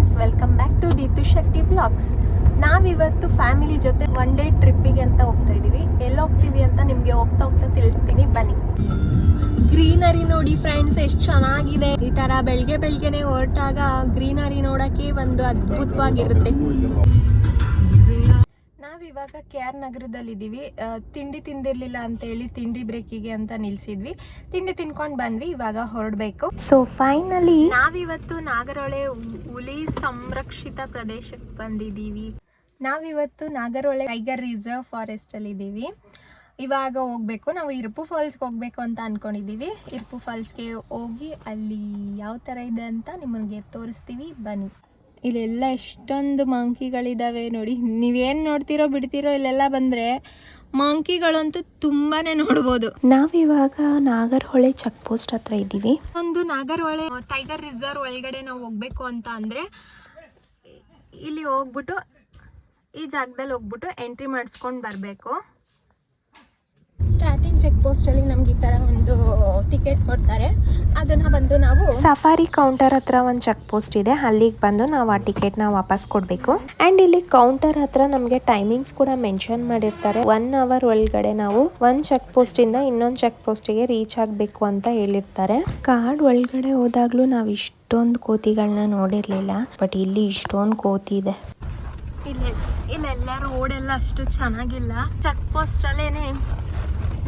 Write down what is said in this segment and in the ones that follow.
Friends welcome back to ದಿತು Shetty blogs ನಾವಿವತ್ತು family ಜೊತೆ ಒನ್ ಡೇ ಟ್ರಿಪ್ಪಿಗೆ ಅಂತ ಹೋಗ್ತಾ ಇದ್ದೀವಿ ಎಲ್ಲಿ ಹೋಗ್ತೀವಿ ಅಂತ ನಿಮಗೆ ಹೋಗ್ತಾ ಹೋಗ್ತಾ ತಿಳಿಸ್ತೀನಿ. ಬನ್ನಿ. ಗ್ರೀನರಿ ನೋಡಿ ಫ್ರೆಂಡ್ಸ್ ಎಷ್ಟು ಚೆನ್ನಾಗಿದೆ. ಈ ಥರ ಬೆಳಗ್ಗೆ ಬೆಳಗ್ಗೆನೆ ಹೊರಟಾಗ ಗ್ರೀನರಿ ನೋಡೋಕ್ಕೆ ಒಂದು ಅದ್ಭುತವಾಗಿರುತ್ತೆ. ನಾವಿವಾಗ ಕೆ ಆರ್ ನಗರದಲ್ಲಿದ್ದೀವಿ. ಆ, ತಿಂಡಿ ತಿಂದಿರ್ಲಿಲ್ಲ ಅಂತ ಹೇಳಿ ತಿಂಡಿ ಬ್ರೇಕಿಗೆ ಅಂತ ನಿಲ್ಸಿದ್ವಿ. ತಿಂಡಿ ತಿನ್ಕೊಂಡು ಬಂದ್ವಿ ಇವಾಗ ಹೊರಡ್ಬೇಕು. ಸೊ ಫೈನಲಿ ನಾವಿವತ್ತು ನಾಗರಹೊಳೆ ಹು- ಹುಲಿ ಸಂರಕ್ಷಿತ ಪ್ರದೇಶಕ್ಕೆ ಬಂದಿದ್ದೀವಿ. ನಾವಿವತ್ತು ನಾಗರಹೊಳೆ ಟೈಗರ್ ರಿಸರ್ವ್ ಫಾರೆಸ್ಟ್ ಅಲ್ಲಿ ಇದ್ದೀವಿ. ಇವಾಗ ಹೋಗ್ಬೇಕು. ನಾವು ಇರ್ಪು ಫಾಲ್ಸ್ಗೆ ಹೋಗ್ಬೇಕು ಅಂತ ಅನ್ಕೊಂಡಿದ್ದೀವಿ. ಇರ್ಪು ಫಾಲ್ಸ್ಗೆ ಹೋಗಿ ಅಲ್ಲಿ ಯಾವ ಥರ ಇದೆ ಅಂತ ನಿಮಗೆ ತೋರಿಸ್ತೀವಿ. ಬನ್ನಿ. ಇಲ್ಲೆಲ್ಲ ಎಷ್ಟೊಂದು ಮಂಕಿಗಳಿದಾವೆ ನೋಡಿ. ನೀವೇನು ನೋಡ್ತಿರೋ ಬಿಡ್ತಿರೋ ಇಲ್ಲೆಲ್ಲ ಬಂದರೆ ಮಂಕಿಗಳಂತೂ ತುಂಬಾನೇ ನೋಡ್ಬೋದು. ನಾವಿವಾಗ ನಾಗರಹೊಳೆ ಚೆಕ್ ಪೋಸ್ಟ್ ಹತ್ರ ಇದ್ದೀವಿ. ಒಂದು ನಾಗರಹೊಳೆ ಟೈಗರ್ ರಿಸರ್ವ್ ಒಳಗಡೆ ನಾವು ಹೋಗ್ಬೇಕು ಅಂತ ಅಂದರೆ ಇಲ್ಲಿ ಹೋಗ್ಬಿಟ್ಟು ಈ ಜಾಗದಲ್ಲಿ ಹೋಗ್ಬಿಟ್ಟು ಎಂಟ್ರಿ ಮಾಡಿಸ್ಕೊಂಡು ಬರಬೇಕು. ಸ್ಟಾರ್ಟಿಂಗ್ ಚೆಕ್ ಪೋಸ್ಟಲ್ಲಿ ನಮ್ಗೆ ಈ ತರ ಒಂದು ಟಿಕೆಟ್ ಕೊಡ್ತಾರೆ. ಅದನ್ನ ಬಂದು ನಾವು ಸಫಾರಿ ಕೌಂಟರ್ ಹತ್ರ ಒಂದು ಚೆಕ್ ಪೋಸ್ಟ್ ಇದೆ. ಅಲ್ಲಿಗೆ ಬಂದು ನಾವು ಆ ಟಿಕೆಟ್ನ ವಾಪಸ್ ಕೊಡಬೇಕು. ಅಂಡ್ ಇಲ್ಲಿ ಕೌಂಟರ್ ಹತ್ರ ನಮಗೆ ಟೈಮಿಂಗ್ಸ್ ಕೂಡ ಮೆನ್ಷನ್ ಮಾಡಿರ್ತಾರೆ. ಒನ್ ಅವರ್ ಒಳಗಡೆ ನಾವು ಒಂದ್ ಚೆಕ್ ಪೋಸ್ಟ್ ಇಂದ ಇನ್ನೊಂದು ಚೆಕ್ ಪೋಸ್ಟ್ಗೆ ರೀಚ್ ಆಗಬೇಕು ಅಂತ ಹೇಳಿರ್ತಾರೆ. ಕಾರ್ಡ್ ಒಳಗಡೆ ಹೋದಾಗ್ಲೂ ನಾವು ಇಷ್ಟೊಂದು ಕೋತಿಗಳನ್ನ ನೋಡಿರ್ಲಿಲ್ಲ. ಬಟ್ ಇಲ್ಲಿ ಇಷ್ಟೊಂದು ಕೋತಿ ಇದೆ. ಇಲ್ಲ ಇಲ್ಲೆಲ್ಲ ಎಲ್ಲ ಅಷ್ಟು ಚೆನ್ನಾಗಿಲ್ಲ. ಚೆಕ್ ಪೋಸ್ಟಲ್ಲೇನೆ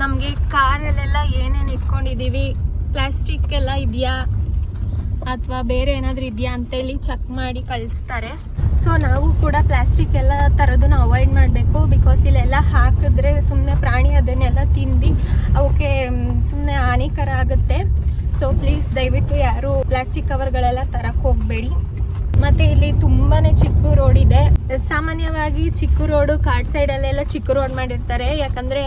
ನಮಗೆ ಕಾರಲ್ಲೆಲ್ಲ ಏನೇನು ಇಟ್ಕೊಂಡಿದ್ದೀವಿ ಪ್ಲಾಸ್ಟಿಕ್ ಎಲ್ಲ ಇದೆಯಾ? ಅಥವಾ ಬೇರೆ ಏನಾದರೂ ಇದೆಯಾ ಅಂತೇಳಿ ಚೆಕ್ ಮಾಡಿ ಕಳಿಸ್ತಾರೆ. ಸೊ ನಾವು ಕೂಡ ಪ್ಲಾಸ್ಟಿಕ್ ಎಲ್ಲ ಥರದನ್ನ ಅವಾಯ್ಡ್ ಮಾಡಬೇಕು. ಬಿಕಾಸ್ ಇಲ್ಲೆಲ್ಲ ಹಾಕಿದ್ರೆ ಸುಮ್ಮನೆ ಪ್ರಾಣಿ ಅದನ್ನೆಲ್ಲ ತಿಂದು ಅವಕ್ಕೆ ಸುಮ್ಮನೆ ಹಾನಿಕರ ಆಗುತ್ತೆ. ಸೊ ಪ್ಲೀಸ್ ದಯವಿಟ್ಟು ಯಾರು ಪ್ಲಾಸ್ಟಿಕ್ ಕವರ್ಗಳೆಲ್ಲ ತರಕ್ಕೆ ಹೋಗಬೇಡಿ. ಮತ್ತೆ ಇಲ್ಲಿ ತುಂಬಾನೇ ಚಿಕ್ಕ ರೋಡ್ ಇದೆ. ಸಾಮಾನ್ಯವಾಗಿ ಚಿಕ್ಕ ರೋಡು ಕಾಡ್ ಸೈಡಲ್ಲೆಲ್ಲ ಚಿಕ್ಕ ರೋಡ್ ಮಾಡಿರ್ತಾರೆ. ಯಾಕಂದ್ರೆ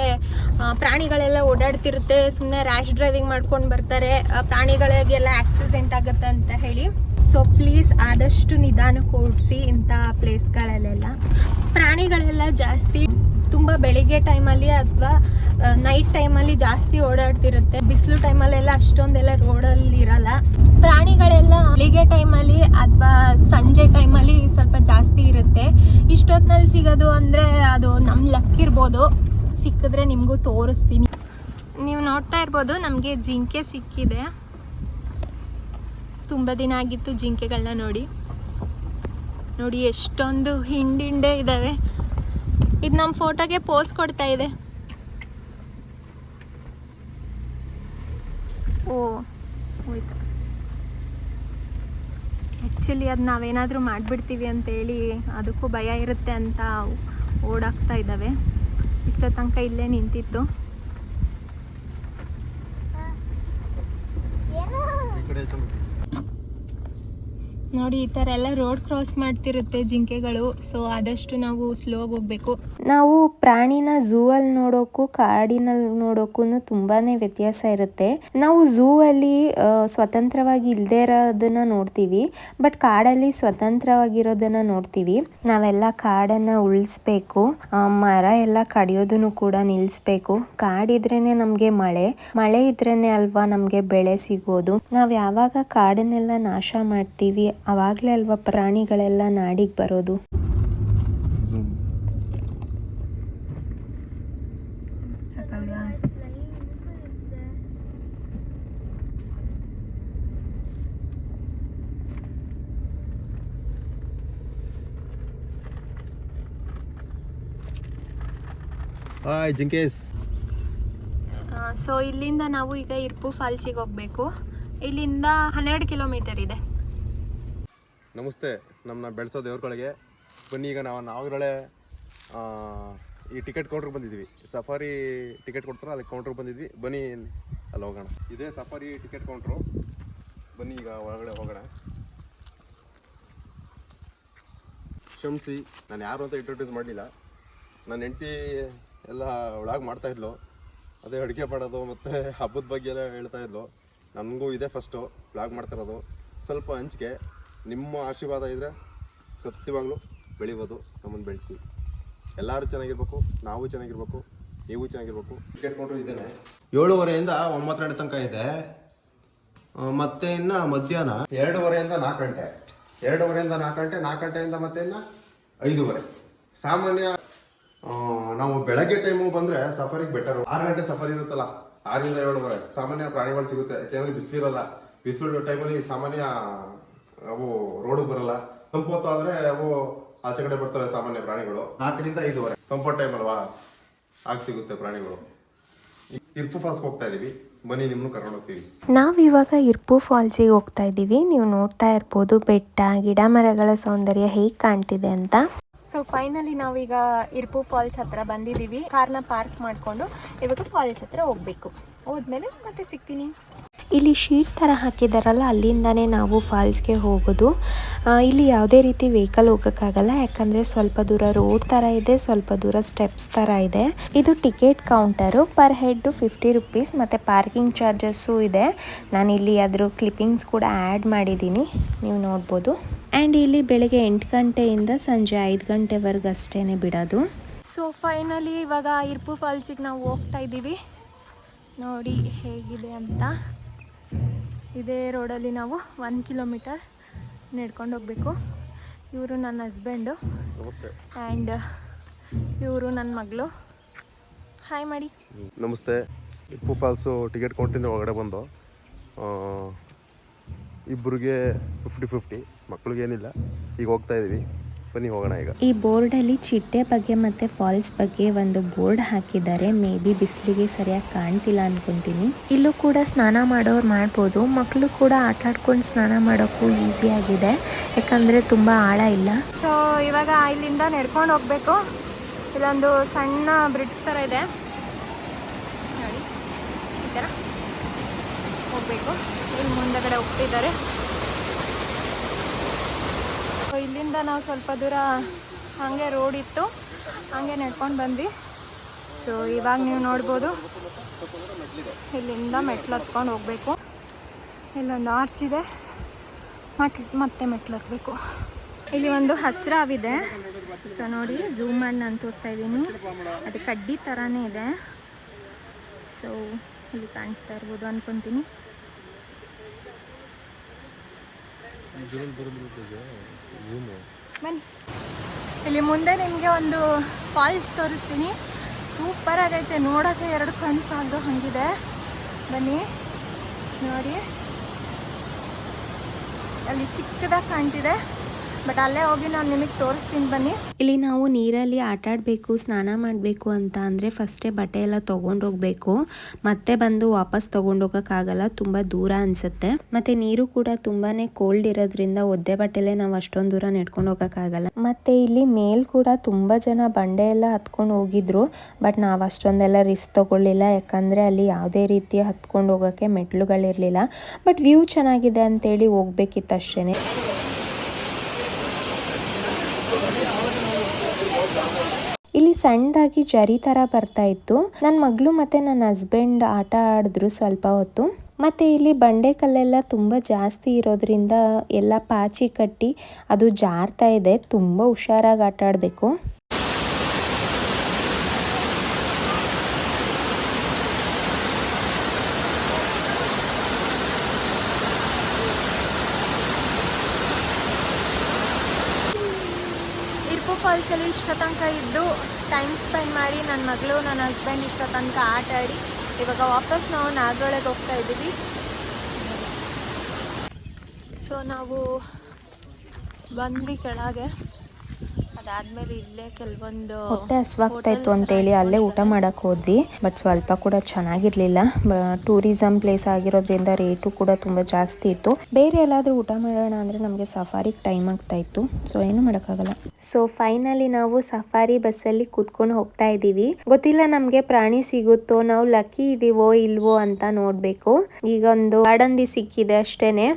ಪ್ರಾಣಿಗಳೆಲ್ಲ ಓಡಾಡ್ತಿರುತ್ತೆ. ಸುಮ್ಮನೆ ರ್ಯಾಶ್ ಡ್ರೈವಿಂಗ್ ಮಾಡ್ಕೊಂಡು ಬರ್ತಾರೆ. ಪ್ರಾಣಿಗಳಿಗೆಲ್ಲ ಆಕ್ಸಿಡೆಂಟ್ ಆಗುತ್ತೆ ಅಂತ ಹೇಳಿ. ಸೊ ಪ್ಲೀಸ್ ಆದಷ್ಟು ನಿಧಾನಕ್ಕೆ ಓಡಿಸಿ ಇಂಥ ಪ್ಲೇಸ್ಗಳಲ್ಲೆಲ್ಲ ಪ್ರಾಣಿಗಳೆಲ್ಲ ಜಾಸ್ತಿ ತುಂಬ ಬೆಳಿಗ್ಗೆ ಟೈಮಲ್ಲಿ ಅಥವಾ ನೈಟ್ ಟೈಮಲ್ಲಿ ಜಾಸ್ತಿ ಓಡಾಡ್ತಿರುತ್ತೆ. ಬಿಸಿಲು ಟೈಮಲ್ಲೆಲ್ಲ ಅಷ್ಟೊಂದೆಲ್ಲ ರೋಡಲ್ಲಿ ಇರಲ್ಲ ಬೆಳಿಗ್ಗೆ ಟೈಮಲ್ಲಿ ಅಥವಾ ಸಂಜೆ ಟೈಮಲ್ಲಿ ಸ್ವಲ್ಪ ಜಾಸ್ತಿ ಇರುತ್ತೆ. ಇಷ್ಟೊತ್ತಿನಲ್ಲಿ ಸಿಗೋದು ಅಂದರೆ ಅದು ನಮ್ಮ ಲಕ್ ಇರ್ಬೋದು. ಸಿಕ್ಕಿದ್ರೆ ನಿಮಗೂ ತೋರಿಸ್ತೀನಿ. ನೀವು ನೋಡ್ತಾ ಇರ್ಬೋದು ನಮಗೆ ಜಿಂಕೆ ಸಿಕ್ಕಿದೆ. ತುಂಬ ದಿನ ಆಗಿತ್ತು ಜಿಂಕೆಗಳನ್ನ ನೋಡಿ. ನೋಡಿ ಎಷ್ಟೊಂದು ಹಿಂಡಿಂಡೆ ಇದ್ದಾವೆ ಇದು ನಮ್ಮ ಫೋಟೋಗೆ ಪೋಸ್ ಕೊಡ್ತಾ ಇದೆ. ಓ, ಹೋಯ್ತು. ಆ್ಯಕ್ಚುಲಿ ಅದು ನಾವೇನಾದರೂ ಮಾಡಿಬಿಡ್ತೀವಿ ಅಂತೇಳಿ ಅದಕ್ಕೂ ಭಯ ಇರುತ್ತೆ ಅಂತ ಓಡಾಕ್ತಾ ಇದ್ದಾವೆ. ಇಷ್ಟೋ ತನಕ ಇಲ್ಲೇ ನಿಂತಿತ್ತು ನೋಡಿ, ಈ ತರ ಎಲ್ಲ ರೋಡ್ ಕ್ರಾಸ್ ಮಾಡ್ತಿರುತ್ತೆ ಜಿಂಕೆಗಳು. ಸೊ ಆದಷ್ಟು ನಾವು ಸ್ಲೋ ಹೋಗ್ಬೇಕು. ನಾವು ಪ್ರಾಣಿನ ಝೂ ಅಲ್ಲಿ ನೋಡೋಕ್ಕೂ ಕಾಡಿನಲ್ಲಿ ನೋಡೋಕ್ಕೂ ತುಂಬಾನೇ ವ್ಯತ್ಯಾಸ ಇರುತ್ತೆ. ನಾವು ಝೂ ಅಲ್ಲಿ ಸ್ವತಂತ್ರವಾಗಿ ಇಲ್ಲದೆ ಇರೋದನ್ನ ನೋಡ್ತೀವಿ. ಬಟ್ ಕಾಡಲ್ಲಿ ಸ್ವತಂತ್ರವಾಗಿರೋದನ್ನ ನೋಡ್ತೀವಿ. ನಾವೆಲ್ಲ ಕಾಡನ್ನ ಉಳಿಸ್ಬೇಕು. ಮರ ಎಲ್ಲ ಕಡಿಯೋದನ್ನು ಕೂಡ ನಿಲ್ಲಿಸ್ಬೇಕು ಕಾಡಿದ್ರೇನೆ ನಮಗೆ ಮಳೆ. ಮಳೆ ಇದ್ರೇನೆ ಅಲ್ವಾ ನಮಗೆ ಬೆಳೆ ಸಿಗೋದು. ನಾವು ಯಾವಾಗ ಕಾಡನ್ನೆಲ್ಲ ನಾಶ ಮಾಡ್ತೀವಿ ಅವಾಗಲೇ ಅಲ್ವಾ ಪ್ರಾಣಿಗಳೆಲ್ಲ ನಾಡಿಗೆ ಬರೋದು? ಹಾಯ್ ಸೊ ಇಲ್ಲಿಂದ ನಾವು ಈಗ ಇರ್ಪು ಫಾಲ್ಸಿಗೆ ಹೋಗಬೇಕು. ಇಲ್ಲಿಂದ ಹನ್ನೆರಡು ಕಿಲೋಮೀಟರ್ ಇದೆ. ನಮಸ್ತೆ ನಮ್ಮನ್ನ ಬೆಳೆಸೋ ದೇವ್ರಗಳಿಗೆ. ಬನ್ನಿ, ಈಗ ನಾವು ನಾವುಗಳೇ ಈ ಟಿಕೆಟ್ ಕೌಂಟ್ರಿಗೆ ಬಂದಿದ್ವಿ ಸಫಾರಿ ಟಿಕೆಟ್ ಕೊಡ್ತಾರೆ, ಅದಕ್ಕೆ ಕೌಂಟ್ರಿಗೆ ಬಂದಿದ್ವಿ. ಬನ್ನಿ, ಅಲ್ಲಿ ಹೋಗೋಣ. ಇದೇ ಸಫಾರಿ ಟಿಕೆಟ್ ಕೌಂಟ್ರು ಬನ್ನಿ, ಈಗ ಒಳಗಡೆ ಹೋಗೋಣ. ಕ್ಷಮಿಸಿ, ನಾನು ಯಾರು ಅಂತ ಇಂಟ್ರೊಡ್ಯೂಸ್ ಮಾಡಲಿಲ್ಲ. ನನ್ನ ಹೆಂಡತಿ ಎಲ್ಲ ಒಳಗೆ ಮಾಡ್ತಾ ಇದ್ಲು. ಅದೇ ಅಡುಗೆ ಮಾಡೋದು ಮತ್ತು ಹಬ್ಬದ ಬಗ್ಗೆ ಎಲ್ಲ ಹೇಳ್ತಾ ಇದ್ಲು. ನನಗೂ ಇದೇ ಫಸ್ಟು ಬ್ಲಾಗ್ ಮಾಡ್ತಾ ಇರೋದು. ಸ್ವಲ್ಪ ಹಂಚಿಕೆ. ನಿಮ್ಮ ಆಶೀರ್ವಾದ ಇದ್ದರೆ ಸತ್ಯವಾಗಲೂ ಬೆಳಿಬೋದು ನಮ್ಮನ್ನು ಬೆಳೆಸಿ. ಎಲ್ಲರೂ ಚೆನ್ನಾಗಿರ್ಬೇಕು ನಾವು ಚೆನ್ನಾಗಿರ್ಬೇಕು ನೀವು ಚೆನ್ನಾಗಿರ್ಬೇಕು. ಟಿಕೆಟ್ ಕೌಂಟ್ರ್ ಇದ್ದೇನೆ ಏಳುವರೆಯಿಂದ ಒಂಬತ್ತೆರಡು ತನಕ ಇದೆ. ಮತ್ತೆ ಇನ್ನು ಮಧ್ಯಾಹ್ನ? ಎರಡೂವರೆಯಿಂದ ನಾಲ್ಕು ಗಂಟೆ. ಎರಡೂವರೆಯಿಂದ ನಾಲ್ಕು ಗಂಟೆ ನಾಲ್ಕು ಗಂಟೆಯಿಂದ ಮತ್ತೆ ಇನ್ನ ಐದೂವರೆ. ಸಾಮಾನ್ಯ ನಾವು ಬೆಳಗ್ಗೆ ಟೈಮು ಬಂದ್ರೆ ಸಫರಿಗೆ ಬೆಟರ್ ಆರು ಗಂಟೆ ಸಫರ್ ಇರುತ್ತಲ್ಲ ಆರರಿಂದ ಏಳುವರೆ. ಸಾಮಾನ್ಯ ಪ್ರಾಣಿಗಳು ಸಿಗುತ್ತೆ ಯಾಕೆಂದ್ರೆ ಬಿಸಿಲಿರಲ್ಲ ಬಿಸಿಲು ಟೈಮಲ್ಲಿ ಸಾಮಾನ್ಯ ಅವು ರೋಡ್ ಬರಲ್ಲ. ತಂಪು ಹೊತ್ತು ಆದ್ರೆ ಅವು ಆಚೆ ಕಡೆ ಬರ್ತವೆ ಸಾಮಾನ್ಯ ಪ್ರಾಣಿಗಳು. ನಾಲ್ಕರಿಂದ ಐದುವರೆ. ತಂಪು ಟೈಮ್ ಅಲ್ವಾ? ಆಗ ಸಿಗುತ್ತೆ ಪ್ರಾಣಿಗಳು. ಇರ್ಪು ಫಾಲ್ಸ್ ಹೋಗ್ತಾ ಇದೀವಿ. ಬನ್ನಿ ನಿಮ್ಮನ್ನು ಕರ್ಕೊಂಡು ಹೋಗ್ತೀವಿ. ನಾವಿವಾಗ ಇರ್ಪು ಫಾಲ್ಸಿಗೆ ಹೋಗ್ತಾ ಇದ್ದೀವಿ ನೀವು ನೋಡ್ತಾ ಇರ್ಬೋದು ಬೆಟ್ಟ ಗಿಡ ಮರಗಳ ಸೌಂದರ್ಯ ಹೇಗ್ ಕಾಣ್ತಿದೆ ಅಂತ. ಸೊ ಫೈನಲಿ ನಾವೀಗ ಇರ್ಪು ಫಾಲ್ಸ್ ಹತ್ರ ಬಂದಿದ್ದೀವಿ ಕಾರ್ನ ಪಾರ್ಕ್ ಮಾಡಿಕೊಂಡು ಇವಾಗ ಫಾಲ್ಸ್ ಹತ್ರ ಹೋಗ್ಬೇಕು. ಹೋದ್ಮೇಲೆ ಮತ್ತೆ ಸಿಗ್ತೀನಿ. ಇಲ್ಲಿ ಶೀಟ್ ಥರ ಹಾಕಿದಾರಲ್ಲ, ಅಲ್ಲಿಂದನೇ ನಾವು ಫಾಲ್ಸ್ಗೆ ಹೋಗೋದು. ಇಲ್ಲಿ ಯಾವುದೇ ರೀತಿ ವೆಹಿಕಲ್ ಹೋಗೋಕ್ಕಾಗಲ್ಲ, ಯಾಕಂದರೆ ಸ್ವಲ್ಪ ದೂರ ರೋಡ್ ಥರ ಇದೆ, ಸ್ವಲ್ಪ ದೂರ ಸ್ಟೆಪ್ಸ್ ಥರ ಇದೆ. ಇದು ticket counter, per head fifty rupees ಮತ್ತು ಪಾರ್ಕಿಂಗ್ ಚಾರ್ಜಸ್ಸು ಇದೆ. ನಾನು ಇಲ್ಲಿ ಅದ್ರ ಕ್ಲಿಪ್ಪಿಂಗ್ಸ್ ಕೂಡ ಆ್ಯಡ್ ಮಾಡಿದ್ದೀನಿ ನೀವು ನೋಡ್ಬೋದು. ಆ್ಯಂಡ್ ಇಲ್ಲಿ ಬೆಳಗ್ಗೆ ಎಂಟು ಗಂಟೆಯಿಂದ ಸಂಜೆ ಐದು ಗಂಟೆವರೆಗೂ ಅಷ್ಟೇ ಬಿಡೋದು. ಸೊ ಫೈನಲಿ ಇವಾಗ ಇರ್ಪು ಫಾಲ್ಸಿಗೆ ನಾವು ಹೋಗ್ತಾ ಇದ್ದೀವಿ. ನೋಡಿ ಹೇಗಿದೆ ಅಂತ. ಇದೇ ರೋಡಲ್ಲಿ ನಾವು ಒನ್ ಕಿಲೋಮೀಟರ್ ನಡ್ಕೊಂಡು ಹೋಗಬೇಕು. ಇವರು ನನ್ನ ಹಸ್ಬೆಂಡು ನಮಸ್ತೆ. ಆ್ಯಂಡ್ ಇವರು ನನ್ನ ಮಗಳು. ಹಾಯ್ ಮಾಡಿ ನಮಸ್ತೆ. ಇಪ್ಪು ಫಾಲ್ಸು ಟಿಕೆಟ್ ಕೌಂಟಿಂದ ಒಳಗಡೆ ಬಂದು ಇಬ್ಬರಿಗೆ ಫಿಫ್ಟಿ ಫಿಫ್ಟಿ ಮಕ್ಳಿಗೇನಿಲ್ಲ. ಈಗ ಹೋಗ್ತಾ ಇದ್ದೀವಿ ಬನ್ನಿ ಹೋಗೋಣ ಈಗ. ಈ ಬೋರ್ಡ್ ಅಲ್ಲಿ ಚಿಟ್ಟೆ ಬಗ್ಗೆ ಮತ್ತೆ ಫಾಲ್ಸ್ ಬಗ್ಗೆ ಒಂದು ಬೋರ್ಡ್ ಹಾಕಿದ್ದಾರೆ. ಮೇ ಬಿ ಬಿಸಿಲಿಗೆ ಸರಿಯಾಗಿ ಕಾಣ್ತಿಲ್ಲ ಅನ್ಕೊಂತೀನಿ. ಇಲ್ಲೂ ಕೂಡ ಸ್ನಾನ ಮಾಡೋರು ಮಾಡ್ಬೋದು. ಮಕ್ಕಳು ಕೂಡ ಆಟ ಆಡ್ಕೊಂಡು ಸ್ನಾನ ಮಾಡೋಕ್ಕೂ ಈಸಿ ಆಗಿದೆ. ಯಾಕಂದ್ರೆ ತುಂಬಾ ಆಳ ಇಲ್ಲ. ಸೊ ಇವಾಗ ಇಲ್ಲಿಂದ ನಡ್ಕೊಂಡು ಹೋಗ್ಬೇಕು. ಇಲ್ಲೊಂದು ಸಣ್ಣ ಬ್ರಿಡ್ಜ್ ತರ ಇದೆ. ನೋಡಿ ಈ ಥರ ಹೋಗಬೇಕು. ಇಲ್ಲಿ ಮುಂದಗಡೆ ಹೋಗ್ತಿದ್ದಾರೆ. ಇಲ್ಲಿಂದ ನಾವು ಸ್ವಲ್ಪ ದೂರ ಹಾಗೆ ರೋಡ್ ಇತ್ತು. ಹಾಗೆ ನಡ್ಕೊಂಡು ಬಂದ್ವಿ. ಸೊ ಇವಾಗ ನೀವು ನೋಡ್ಬೋದು. ಇಲ್ಲಿಂದ ಮೆಟ್ಲು ಹತ್ಕೊಂಡು ಹೋಗಬೇಕು. ಇಲ್ಲೊಂದು ಆರ್ಚ್ ಇದೆ. ಮಟ್ ಮತ್ತೆ ಮೆಟ್ಲು ಹತ್ಬೇಕು. ಇಲ್ಲಿ ಒಂದು ಹಸಿರಾವಿದೆ ಸೊ ನೋಡಿ ಝೂಮ್ ಮಾಡಿ ನಾನು ತೋರಿಸ್ತಾ ಇದ್ದೀನಿ. ಅದು ಕಡ್ಡಿ ಥರನೇ ಇದೆ. ಸೊ ಇಲ್ಲಿ ಕಾಣಿಸ್ತಾ ಇರ್ಬೋದು ಅನ್ಕೊಂತೀನಿ. ಇಲ್ಲಿ ಮುಂದೆ ನಿಮಗೆ ಒಂದು ಫಾಲ್ಸ್ ತೋರಿಸ್ತೀನಿ. ಸೂಪರ್ ಆಗೈತೆ. ನೋಡೋಕ್ಕೆ ಎರಡು ಕಣ್ಣು ಸಾಲದು ಹಂಗಿದೆ. ಬನ್ನಿ. ನೋಡಿ. ಅಲ್ಲಿ ಚಿಕ್ಕದಾಗಿ ಕಾಣ್ತಿದೆ. ಬಟ್ ಅಲ್ಲೇ ಹೋಗಿ ನಾನು ನಿಮಗೆ ತೋರಿಸ್ತೀನಿ ಬನ್ನಿ. ಇಲ್ಲಿ ನಾವು ನೀರಲ್ಲಿ ಆಟ ಆಡಬೇಕು ಸ್ನಾನ ಮಾಡಬೇಕು ಅಂತ ಅಂದರೆ ಫಸ್ಟೇ ಬಟ್ಟೆ ಎಲ್ಲ ಹೋಗಬೇಕು. ಮತ್ತೆ ಬಂದು ವಾಪಸ್ ತೊಗೊಂಡೋಗೋಕ್ಕಾಗಲ್ಲ ತುಂಬ ದೂರ ಅನಿಸುತ್ತೆ. ಮತ್ತು ನೀರು ಕೂಡ ತುಂಬಾ ಕೋಲ್ಡ್ ಇರೋದ್ರಿಂದ ಒದ್ದೆ ಬಟ್ಟೆಲೆ ನಾವು ಅಷ್ಟೊಂದು ದೂರ ನೆಡ್ಕೊಂಡು ಹೋಗೋಕ್ಕಾಗಲ್ಲ. ಮತ್ತು ಇಲ್ಲಿ ಮೇಲ್ ಕೂಡ ತುಂಬ ಜನ ಬಂಡೆ ಎಲ್ಲ ಹತ್ಕೊಂಡು ಹೋಗಿದ್ರು. ಬಟ್ ನಾವು ಅಷ್ಟೊಂದೆಲ್ಲ ರಿಸ್ಕ್ ತೊಗೊಳ್ಳಿಲ್ಲ. ಯಾಕಂದರೆ ಅಲ್ಲಿ ಯಾವುದೇ ರೀತಿ ಹತ್ಕೊಂಡು ಹೋಗೋಕ್ಕೆ ಮೆಟ್ಲುಗಳಿರಲಿಲ್ಲ. ಬಟ್ ವ್ಯೂ ಚೆನ್ನಾಗಿದೆ ಅಂತೇಳಿ ಹೋಗ್ಬೇಕಿತ್ತು ಅಷ್ಟೇ ಇಲ್ಲಿ ಸಣ್ಣದಾಗಿ ಜರಿ ಥರ ಬರ್ತಾ ಇತ್ತು. ನನ್ನ ಮಗಳು ಮತ್ತು ನನ್ನ ಹಸ್ಬೆಂಡ್ ಆಟ ಆಡಿದ್ರು ಸ್ವಲ್ಪ ಹೊತ್ತು. ಮತ್ತು ಇಲ್ಲಿ ಬಂಡೆ ಕಲ್ಲೆಲ್ಲ ತುಂಬ ಜಾಸ್ತಿ ಇರೋದ್ರಿಂದ ಎಲ್ಲ ಪಾಚಿ ಕಟ್ಟಿ ಅದು ಜಾರ್ತಾ ಇದೆ. ತುಂಬ ಹುಷಾರಾಗಿ ಆಟ ಆಡಬೇಕು ಇರ್ಪು ಫಾಲ್ಸಲ್ಲಿ ಇಷ್ಟ ತನಕ ಇದ್ದು ಟೈಮ್ ಸ್ಪೆಂಡ್ ಮಾಡಿ ನನ್ನ ಮಗಳು ನನ್ನ ಹಸ್ಬೆಂಡ್ ಇಷ್ಟ ತನಕ ಆಟ ಆಡಿ ಇವಾಗ ವಾಪಸ್ ನಾವು ನಾಗರೊಳಗೆ ಹೋಗ್ತಾ ಇದ್ದೀವಿ. ಸೊ ನಾವು ಬಂದ್ವಿ ಕೆಳಗೆ. ಅದಾದ್ಮೇಲೆ ಇಲ್ಲೇ ಕೆಲವೊಂದು ಹೊಟ್ಟೆ ಹಸ್ವಾಗ್ತಾ ಇತ್ತು ಅಂತೇಳಿ ಅಲ್ಲೇ ಊಟ ಮಾಡಕ್ಕೆ ಹೋದ್ವಿ ಬಟ್ ಸ್ವಲ್ಪ ಕೂಡ ಚೆನ್ನಾಗಿರ್ಲಿಲ್ಲ. ಟೂರಿಸಂ ಪ್ಲೇಸ್ ಆಗಿರೋದ್ರಿಂದ ರೇಟು ಕೂಡ ತುಂಬಾ ಜಾಸ್ತಿ ಇತ್ತು. ಬೇರೆ ಎಲ್ಲಾದ್ರೂ ಊಟ ಮಾಡೋಣ ಅಂದ್ರೆ ನಮಗೆ ಸಫಾರಿಗೆ ಟೈಮ್ ಆಗ್ತಾ ಇತ್ತು. ಸೊ ಏನು ಮಾಡೋಕ್ಕಾಗಲ್ಲ. ಸೊ ಫೈನಲಿ ನಾವು ಸಫಾರಿ ಬಸ್ಸಲ್ಲಿ ಕೂತ್ಕೊಂಡು ಹೋಗ್ತಾ ಇದ್ದೀವಿ. ಗೊತ್ತಿಲ್ಲ ನಮಗೆ ಪ್ರಾಣಿ ಸಿಗುತ್ತೋ ನಾವು ಲಕ್ಕಿ ಇದೀವೋ ಇಲ್ವೋ ಅಂತ ನೋಡಬೇಕು. ಈಗ ಒಂದು ಕಾಡಂದಿ ಸಿಕ್ಕಿದೆ ಅಷ್ಟೇನೆ.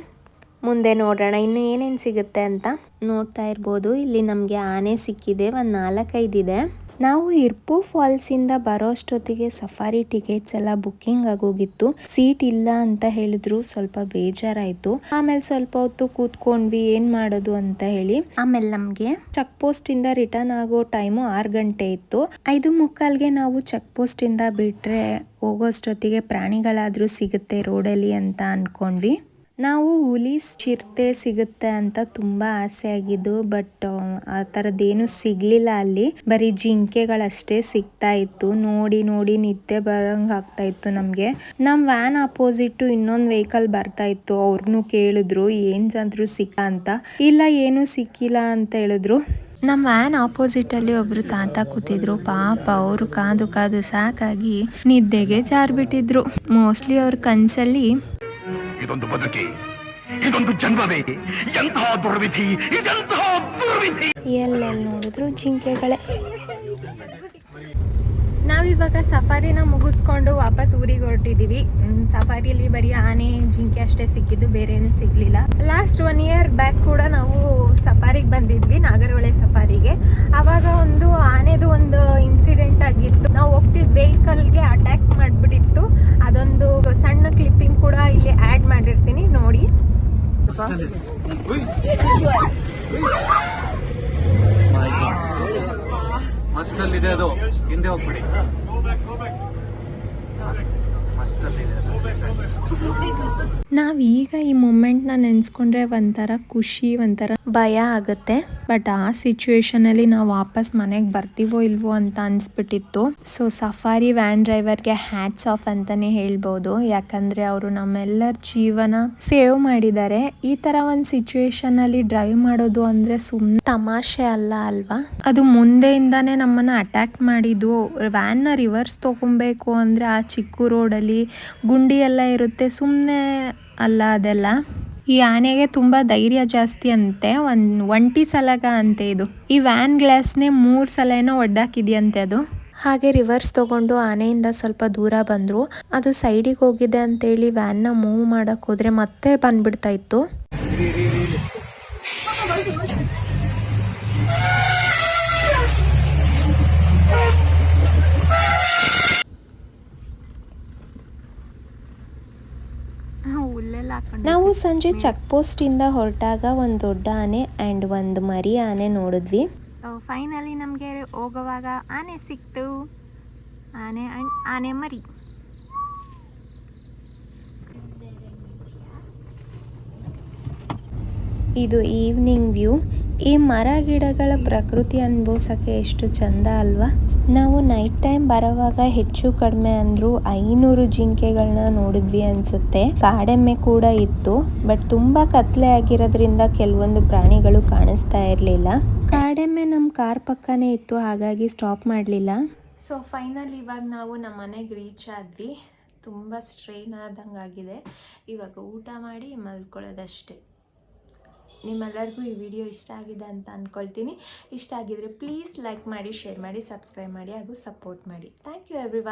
ಮುಂದೆ ನೋಡೋಣ, ಇನ್ನು ಏನೇನು ಸಿಗುತ್ತೆ ಅಂತ ನೋಡ್ತಾ ಇರ್ಬೋದು. ಇಲ್ಲಿ ನಮಗೆ ಆನೆ ಸಿಕ್ಕಿದೆ, ಒಂದು ನಾಲ್ಕೈದಿದೆ ನಾವು ಇರ್ಪು ಫಾಲ್ಸಿಂದ ಬರೋ ಅಷ್ಟೊತ್ತಿಗೆ ಸಫಾರಿ ಟಿಕೆಟ್ಸ್ ಎಲ್ಲ ಬುಕ್ಕಿಂಗ್ ಆಗೋಗಿತ್ತು. ಸೀಟ್ ಇಲ್ಲ ಅಂತ ಹೇಳಿದ್ರು, ಸ್ವಲ್ಪ ಬೇಜಾರಾಯಿತು. ಆಮೇಲೆ ಸ್ವಲ್ಪ ಹೊತ್ತು ಕೂತ್ಕೊಂಡ್ವಿ, ಏನು ಮಾಡೋದು ಅಂತ ಹೇಳಿ. ಆಮೇಲೆ ನಮಗೆ ಚೆಕ್ ಪೋಸ್ಟ್ ಇಂದ ರಿಟರ್ನ್ ಆಗೋ ಟೈಮು ಆರು ಗಂಟೆ ಇತ್ತು. ಐದು ಮುಕ್ಕಾಲ್ಗೆ ನಾವು ಚೆಕ್ ಪೋಸ್ಟ್ ಇಂದ ಬಿಟ್ರೆ ಹೋಗೋಷ್ಟೊತ್ತಿಗೆ ಪ್ರಾಣಿಗಳಾದರೂ ಸಿಗುತ್ತೆ ರೋಡಲ್ಲಿ ಅಂತ ಅನ್ಕೊಂಡ್ವಿ. ನಾವು ಹುಲಿ ಚಿರತೆ ಸಿಗುತ್ತೆ ಅಂತ ತುಂಬಾ ಆಸೆ ಆಗಿದ್ದು ಬಟ್, ಆ ಥರದ್ದೇನು ಸಿಗ್ಲಿಲ್ಲ ಅಲ್ಲಿ. ಬರೀ ಜಿಂಕೆಗಳಷ್ಟೇ ಸಿಗ್ತಾ ಇತ್ತು. ನೋಡಿ ನೋಡಿ ನಿದ್ದೆ ಬರಂಗ್ ಆಗ್ತಾ ಇತ್ತು ನಮ್ಗೆ. ನಮ್ ವ್ಯಾನ್ ಅಪೋಸಿಟ್ ಇನ್ನೊಂದ್ ವೆಹಿಕಲ್ ಬರ್ತಾ ಇತ್ತು. ಅವ್ರನ್ನು ಕೇಳಿದ್ರು ಏನಾದ್ರು ಸಿಕ್ಕ ಅಂತ? ಇಲ್ಲ, ಏನು ಸಿಕ್ಕಿಲ್ಲ ಅಂತ ಹೇಳಿದ್ರು. ನಮ್ಮ ವ್ಯಾನ್ ಆಪೋಸಿಟ್ ಅಲ್ಲಿ ಒಬ್ರು ತಾತ ಕೂತಿದ್ರು. ಪಾಪ, ಅವರು ಕಾದು ಕಾದು ಸಾಕಾಗಿ ನಿದ್ದೆಗೆ ಜಾರ್ಬಿಟ್ಟಿದ್ರು. ಮೋಸ್ಟ್ಲಿ ಅವ್ರ ಕನ್ಸಲ್ಲಿ ಇದೊಂದು ಬದುಕಿ ಇದೊಂದು ಜನ್ಮವೇ ಎಂತಹ ದುರ್ವಿಧಿ ಇದೆಂತಹ ದುರ್ವಿಧಿ? ಎಲ್ಲೆಲ್ಲಿ ನೋಡಿದ್ರು ಜಿಂಕೆಗಳೇ. ನಾವಿವಾಗ ಸಫಾರಿನ ಮುಗಿಸ್ಕೊಂಡು ವಾಪಸ್ ಊರಿಗೆ ಹೊರಟಿದ್ದೀವಿ ಸಫಾರಿಯಲ್ಲಿ ಬರೀ ಆನೆ ಜಿಂಕೆ ಅಷ್ಟೇ ಸಿಕ್ಕಿದ್ದು ಬೇರೆ ಏನು ಸಿಗ್ಲಿಲ್ಲ. ಲಾಸ್ಟ್ ಒನ್ ಇಯರ್ ಬ್ಯಾಕ್ ಕೂಡ ನಾವು ಸಫಾರಿಗೆ ಬಂದಿದ್ವಿ ನಾಗರಹೊಳೆ ಸಫಾರಿಗೆ. ಆವಾಗ ಒಂದು ಆನೆದು ಒಂದು ಇನ್ಸಿಡೆಂಟ್ ಆಗಿತ್ತು. ನಾವು ಹೋಗ್ತಿದ್ ವೆಹಿಕಲ್ಗೆ ಅಟ್ಯಾಕ್ ಮಾಡಿಬಿಟ್ಟಿತ್ತು. ಅದೊಂದು ಸಣ್ಣ ಕ್ಲಿಪ್ಪಿಂಗ್ ಕೂಡ ಇಲ್ಲಿ ಆ್ಯಡ್ ಮಾಡಿರ್ತೀನಿ ನೋಡಿ. ಮಸ್ಟ್ ಅಲ್ಲಿದೆ ಅದು ಹಿಂದೆ ಹೋಗ್ಬಿಡಿ ಮಸ್ಟ್ ಈಗ ನಾವೀಗ ಈ ಮೂಮೆಂಟ್ನ ನೆನೆಸ್ಕೊಂಡ್ರೆ ಒಂಥರ ಖುಷಿ, ಒಂಥರ ಭಯ ಆಗುತ್ತೆ. ಬಟ್ ಆ ಸಿಚುವೇಶನ್ ಅಲ್ಲಿ ನಾವು ವಾಪಸ್ ಮನೆಗೆ ಬರ್ತೀವೋ ಇಲ್ವೋ ಅಂತ ಅನ್ಸ್ಬಿಟ್ಟಿತ್ತು. ಸೊ ಸಫಾರಿ ವ್ಯಾನ್ ಡ್ರೈವರ್ಗೆ ಹ್ಯಾಟ್ಸ್ ಆಫ್ ಅಂತಾನೆ ಹೇಳ್ಬೋದು. ಯಾಕಂದ್ರೆ ಅವರು ನಮ್ಮೆಲ್ಲರ ಜೀವನ ಸೇವ್ ಮಾಡಿದ್ದಾರೆ. ಈ ತರ ಒಂದು ಸಿಚುವೇಶನ್ ಅಲ್ಲಿ ಡ್ರೈವ್ ಮಾಡೋದು ಅಂದ್ರೆ ಸುಮ್ಮನೆ ತಮಾಷೆ ಅಲ್ಲ ಅಲ್ವಾ? ಅದು ಮುಂದೆಯಿಂದಾನೇ ನಮ್ಮನ್ನ ಅಟ್ಯಾಕ್ ಮಾಡಿದ್ದು. ವ್ಯಾನ್ನ ರಿವರ್ಸ್ ತಗೊಬೇಕು ಅಂದ್ರೆ ಆ ಚಿಕ್ಕ ರೋಡಲ್ಲಿ ಗುಂಡಿ ಎಲ್ಲ ಇರುತ್ತೆ. ಸುಮ್ಮನೆ ಅಲ್ಲ ಅದೆಲ್ಲ. ಈ ಆನೆಗೆ ತುಂಬ ಧೈರ್ಯ ಜಾಸ್ತಿ ಅಂತೆ. ಒಂದು ಒಂಟಿ ಸಲಗ ಅಂತೆ ಇದು. ಈ ವ್ಯಾನ್ ಗ್ಲಾಸ್ನೇ ಮೂರು ಸಲ ಏನೋ ಒಡ್ಡಾಕಿದ್ಯಂತೆ ಅದು. ಹಾಗೆ ರಿವರ್ಸ್ ತಗೊಂಡು ಆನೆಯಿಂದ ಸ್ವಲ್ಪ ದೂರ ಬಂದರು. ಅದು ಸೈಡಿಗೆ ಹೋಗಿದೆ ಅಂತೇಳಿ ವ್ಯಾನ್ನ ಮೂವ್ ಮಾಡೋಕ್ಕೋದ್ರೆ ಮತ್ತೆ ಬಂದ್ಬಿಡ್ತಾ ಇತ್ತು. ನಾವು ಸಂಜೆ ಚೆಕ್ ಪೋಸ್ಟ್ ಇಂದ ಹೊರಟಾಗ ಒಂದು ದೊಡ್ಡ ಆನೆ ಅಂಡ್ ಒಂದು ಮರಿ ಆನೆ ನೋಡಿದ್ವಿ. ಫೈನಲಿ ನಮಗೆ ಹೋಗುವಾಗ ಆನೆ ಸಿಕ್ತು. ಆನೆ ಅಂಡ್ ಆನೆ ಮರಿ. ಇದು ಈವ್ನಿಂಗ್ ವ್ಯೂ ಈ ಮರ ಗಿಡಗಳ ಪ್ರಕೃತಿ ಅನುಭವಿಸೋಕ್ಕೆ ಎಷ್ಟು ಚಂದ ಅಲ್ವಾ? ನಾವು ನೈಟ್ ಟೈಮ್ ಬರೋವಾಗ ಹೆಚ್ಚು ಕಡಿಮೆ ಅಂದ್ರು ಐನೂರು ಜಿಂಕೆಗಳನ್ನ ನೋಡಿದ್ವಿ ಅನ್ಸುತ್ತೆ. ಕಾಡೆಮ್ಮೆ ಕೂಡ ಇತ್ತು ಬಟ್ ತುಂಬಾ ಕತ್ಲೆ ಆಗಿರೋದ್ರಿಂದ ಕೆಲವೊಂದು ಪ್ರಾಣಿಗಳು ಕಾಣಿಸ್ತಾ ಇರಲಿಲ್ಲ. ಕಾಡೆಮ್ಮೆ ನಮ್ಮ ಕಾರ್ ಪಕ್ಕನೇ ಇತ್ತು, ಹಾಗಾಗಿ ಸ್ಟಾಪ್ ಮಾಡಲಿಲ್ಲ. ಸೊ ಫೈನಲ್ ಇವಾಗ ನಾವು ನಮ್ಮ ಮನೆಗೆ ರೀಚ್ ಆದ್ವಿ. ತುಂಬ ಸ್ಟ್ರೈನ್ ಆದಂಗಾಗಿದೆ. ಇವಾಗ ಊಟ ಮಾಡಿ ಮಲ್ಕೊಳ್ಳೋದಷ್ಟೇ. ನಿಮ್ಮೆಲ್ಲರಿಗೂ ಈ ವಿಡಿಯೋ ಇಷ್ಟ ಆಗಿದೆ ಅಂತ ಅಂದ್ಕೊಳ್ತೀನಿ ಇಷ್ಟ ಆಗಿದ್ರೆ ಪ್ಲೀಸ್ ಲೈಕ್ ಮಾಡಿ ಶೇರ್ ಮಾಡಿ ಸಬ್ಸ್ಕ್ರೈಬ್ ಮಾಡಿ ಹಾಗೂ ಸಪೋರ್ಟ್ ಮಾಡಿ. Thank you every